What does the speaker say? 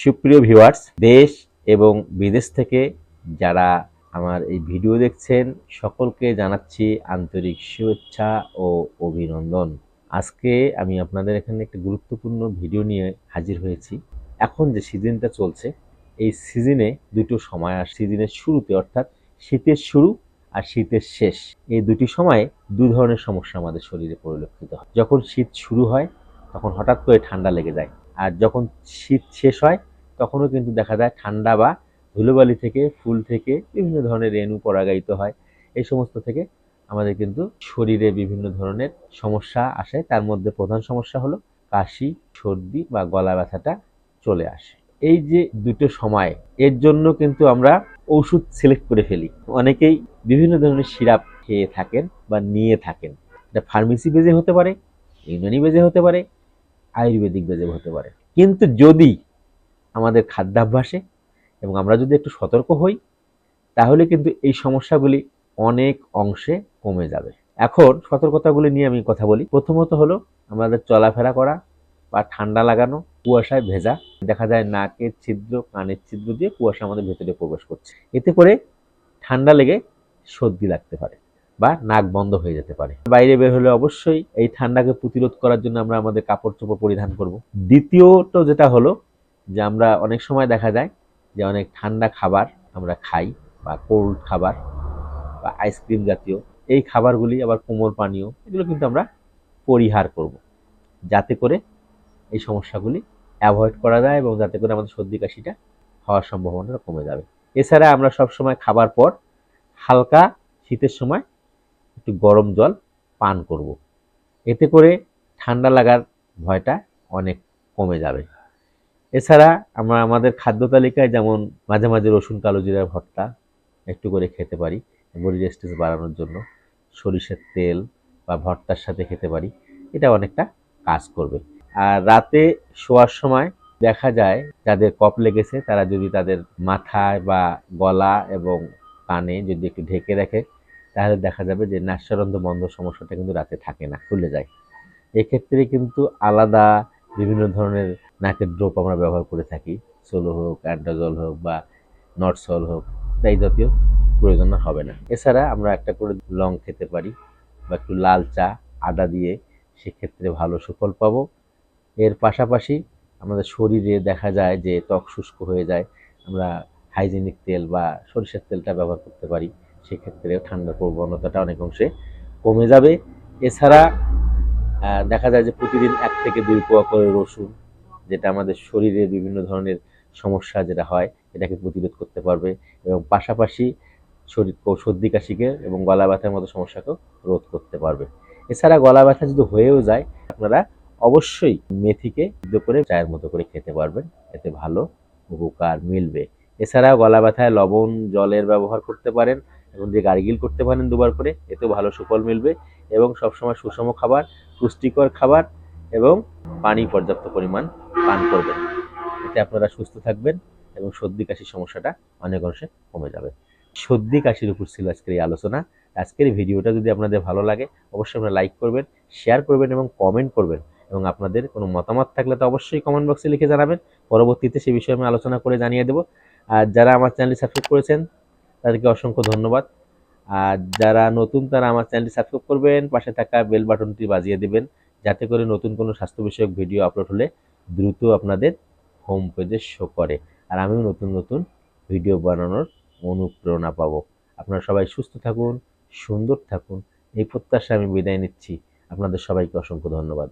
সুপ্রিয় ভিউয়ার্স, দেশ এবং বিদেশ থেকে যারা আমার এই ভিডিও দেখছেন, সকলকে জানাচ্ছি আন্তরিক শুভেচ্ছা ও অভিনন্দন। আজকে আমি আপনাদের এখানে একটা গুরুত্বপূর্ণ ভিডিও নিয়ে হাজির হয়েছি। এখন যে সিজনটা চলছে, এই সিজনে দুটো সময় আর সিজনের শুরুতে অর্থাৎ শীতের শুরু আর শীতের শেষ। এই দুটি সময়ে দু ধরনের সমস্যা আমাদের শরীরে পরিলক্ষিত হয়। যখন শীত শুরু হয়, তখন হঠাৎ করে ঠান্ডা লেগে যায়। আর যখন শীত শেষ হয় তখনও কিন্তু দেখা যায় ঠান্ডা বা ধুলোবালি থেকে, ফুল থেকে বিভিন্ন ধরনের রেণু পরাগায়িত হয়। এই সমস্ত থেকে আমাদের কিন্তু শরীরে বিভিন্ন ধরনের সমস্যা আসে। তার মধ্যে প্রধান সমস্যা হলো কাশি, সর্দি বা গলা ব্যথাটা চলে আসে। এই যে দুটো সময়, এর জন্য কিন্তু আমরা ওষুধ সিলেক্ট করে ফেলি। অনেকেই বিভিন্ন ধরনের সিরাপ খেয়ে থাকেন বা নিয়ে থাকেন। এটা ফার্মেসি বেজে হতে পারে, ইউনানি বেজে হতে পারে, আয়ুর্বেদিক বেজে হতে পারে। কিন্তু যদি আমাদের খাদ্যাভ্যাসে এবং আমরা যদি একটু সতর্ক হই, তাহলে কিন্তু এই সমস্যাগুলি অনেক অংশে কমে যাবে। এখন সতর্কতাগুলি নিয়ে আমি কথা বলি। প্রথমত হলো আমাদের চলাফেরা করা বা ঠান্ডা লাগানো, কুয়াশায় ভেজা। দেখা যায় নাকের ছিদ্র, কানের ছিদ্র দিয়ে কুয়াশা আমাদের ভেতরে প্রবেশ করছে। এতে করে ঠান্ডা লেগে সর্দি লাগতে পারে বা নাক বন্ধ হয়ে যেতে পারে। বাইরে বের হলে অবশ্যই এই ঠান্ডাকে প্রতিরোধ করার জন্য আমরা আমাদের কাপড় চোপড় পরিধান করব। দ্বিতীয়ত যেটা হলো যে আমরা অনেক সময় দেখা যায় যে অনেক ঠান্ডা খাবার আমরা খাই বা কোল্ড খাবার বা আইসক্রিম জাতীয়, এই খাবারগুলি আবার কোমর পানীয়, এগুলো কিন্তু আমরা পরিহার করব। যাতে করে এই সমস্যাগুলি অ্যাভয়েড করা যায় এবং যাতে করে আমাদের সর্দি কাশিটা হওয়ার সম্ভাবনাটা কমে যাবে। এছাড়া আমরা সব সময় খাবার পর হালকা শীতের সময় একটু গরম জল পান করব। এতে করে ঠান্ডা লাগার ভয়টা অনেক কমে যাবে। এছাড়া আমরা আমাদের খাদ্য তালিকায় যেমন মাঝে মাঝে রসুন, কালো জিরার ভর্তা একটু করে খেতে পারি, বডি রেস্টেন্স বাড়ানোর জন্য। সরিষার তেল বা ভর্তার সাথে খেতে পারি, এটা অনেকটা কাজ করবে। আর রাতে শোয়ার সময় দেখা যায় যাদের কপ লেগেছে, তারা যদি তাদের মাথায় বা গলা এবং কানে যদি একটু ঢেকে রাখে, তাহলে দেখা যাবে যে নাস্যরন্ধ্র বন্ধ সমস্যাটা কিন্তু রাতে থাকে না, খুলে যায়। এক্ষেত্রে কিন্তু আলাদা বিভিন্ন ধরনের নাকের ড্রপ আমরা ব্যবহার করে থাকি। সোলো হোক অ্যান্ডাজল হোক বা নটসল হোক এই জাতীয় প্রয়োজন হবে না। এছাড়া আমরা একটা করে লং খেতে পারি বা একটু লাল চা, আদা দিয়ে সেক্ষেত্রে ভালো সুফল পাবো। এর পাশাপাশি আমাদের শরীরে দেখা যায় যে ত্বক শুষ্ক হয়ে যায়, আমরা হাইজেনিক তেল বা সরিষার তেলটা ব্যবহার করতে পারি, সেক্ষেত্রে ঠান্ডার প্রবণতাটা অনেক অংশে কমে যাবে। এছাড়া দেখা যায় যে প্রতিদিন এক থেকে দুই পোয়া করে রসুন যেটা আমাদের শরীরে বিভিন্ন ধরনের সমস্যা যেটা হয়, এটাকে প্রতিরোধ করতে পারবে এবং পাশাপাশি শরীর সর্দি কাশিকে এবং গলা ব্যথার মতো সমস্যাকেও রোধ করতে পারবে। এছাড়া গলা ব্যথা যদি হয়েও যায়, আপনারা অবশ্যই মেথিকে সিদ্ধ করে চায়ের মতো করে খেতে পারবেন, এতে ভালো উপকার মিলবে। এছাড়াও গলা ব্যথায় লবণ, জলের ব্যবহার করতে পারেন, এবং যে গার্গিল করতে পারেন দুবার করে, এতেও ভালো সুফল মিলবে এবং সবসময় সুষম খাবার, পুষ্টিকর খাবার এবং পানি পর্যাপ্ত পরিমাণ পান করবেন। এতে আপনারা সুস্থ থাকবেন এবং সর্দি কাশির সমস্যাটা অনেক অংশে কমে যাবে। সর্দি কাশির উপর ছিল আজকের এই আলোচনা। আজকের ভিডিওটা যদি আপনাদের ভালো লাগে, অবশ্যই আপনারা লাইক করবেন, শেয়ার করবেন এবং কমেন্ট করবেন। এবং আপনাদের কোনো মতামত থাকলে তো অবশ্যই কমেন্ট বক্সে লিখে জানাবেন। পরবর্তীতে সে বিষয়ে আমি আলোচনা করে জানিয়ে দেবো। আর যারা আমার চ্যানেলটি সাবস্ক্রাইব করেছেন, তাদেরকে অসংখ্য ধন্যবাদ। আর যারা নতুন, তারা আমার চ্যানেলটি সাবস্ক্রাইব করবেন, পাশে থাকা বেল বাটনটি বাজিয়ে দেবেন। যাতে করে নতুন কোনো স্বাস্থ্য বিষয়ক ভিডিও আপলোড হলে দ্রুত আপনাদের হোম পেজে শো করে। আর আমিও নতুন নতুন ভিডিও বানানোর অনুপ্রেরণা পাব। আপনারা সবাই সুস্থ থাকুন, সুন্দর থাকুন। এই প্রত্যাশা আমি বিদায় নিচ্ছি। আপনাদের সবাইকে অসংখ্য ধন্যবাদ।